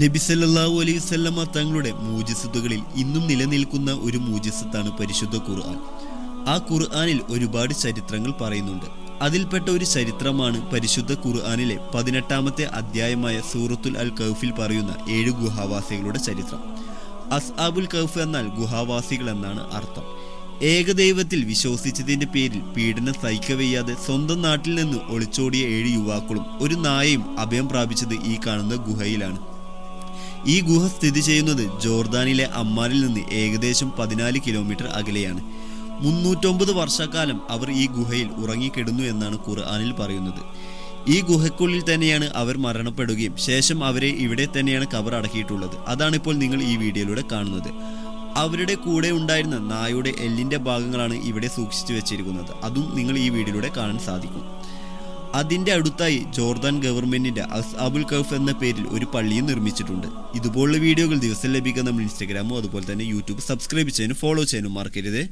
നബി സല്ലല്ലാഹു അലൈഹി വസല്ലമ തങ്ങളുടെ മൂജിസത്തുകളിൽ ഇന്നും നിലനിൽക്കുന്ന ഒരു മൂജിസത്താണ് പരിശുദ്ധ ഖുർആൻ. ആ ഖുർആനിൽ ഒരുപാട് ചരിത്രങ്ങൾ പറയുന്നുണ്ട്. അതിൽപ്പെട്ട ഒരു ചരിത്രമാണ് പരിശുദ്ധ ഖുർആനിലെ പതിനെട്ടാമത്തെ അധ്യായമായ സൂറത്തുൽ അൽ കൗഫിൽ പറയുന്ന ഏഴ് ഗുഹാവാസികളുടെ ചരിത്രം. അസ്ആബുൽ കൗഫ് എന്നാൽ ഗുഹാവാസികൾ എന്നാണ് അർത്ഥം. ഏകദൈവത്തിൽ വിശ്വസിച്ചതിന്റെ പേരിൽ പീഡനം സഹിക്കവയ്യാതെ സ്വന്തം നാട്ടിൽ നിന്ന് ഒളിച്ചോടിയ ഏഴ് യുവാക്കളും ഒരു നായയും അഭയം പ്രാപിച്ചത് ഈ കാണുന്ന ഗുഹയിലാണ്. ഈ ഗുഹ സ്ഥിതി ചെയ്യുന്നത് ജോർദാനിലെ അമ്മാനിൽ നിന്ന് ഏകദേശം പതിനാല് കിലോമീറ്റർ അകലെയാണ്. മുന്നൂറ്റൊമ്പത് വർഷക്കാലം അവർ ഈ ഗുഹയിൽ ഉറങ്ങിക്കിടുന്നു എന്നാണ് ഖുർആാനിൽ പറയുന്നത്. ഈ ഗുഹയ്ക്കുള്ളിൽ തന്നെയാണ് അവർ മരണപ്പെടുകയും ശേഷം അവരെ ഇവിടെ തന്നെയാണ് കവർ അടക്കിയിട്ടുള്ളത്. അതാണ് ഇപ്പോൾ നിങ്ങൾ ഈ വീഡിയോയിലൂടെ കാണുന്നത്. അവരുടെ കൂടെ ഉണ്ടായിരുന്ന നായയുടെ എല്ലിന്റെ ഭാഗങ്ങളാണ് ഇവിടെ സൂക്ഷിച്ചു വെച്ചിരിക്കുന്നത്. അതും നിങ്ങൾ ഈ വീഡിയോയിലൂടെ കാണാൻ സാധിക്കും. അതിന്റെ അടുത്തായി ജോർദാൻ ഗവൺമെന്റിന്റെ അസ്അബുൽ കൗഫ് എന്ന പേരിൽ ഒരു പള്ളിയും നിർമ്മിച്ചിട്ടുണ്ട്. ഇതുപോലുള്ള വീഡിയോകൾ ദിവസം ലഭിക്കാൻ നമ്മൾ ഇൻസ്റ്റാഗ്രാമോ അതുപോലെ തന്നെ യൂട്യൂബ് സബ്സ്ക്രൈബ് ചെയ്യാനും ഫോളോ ചെയ്യാനും മറക്കരുത്.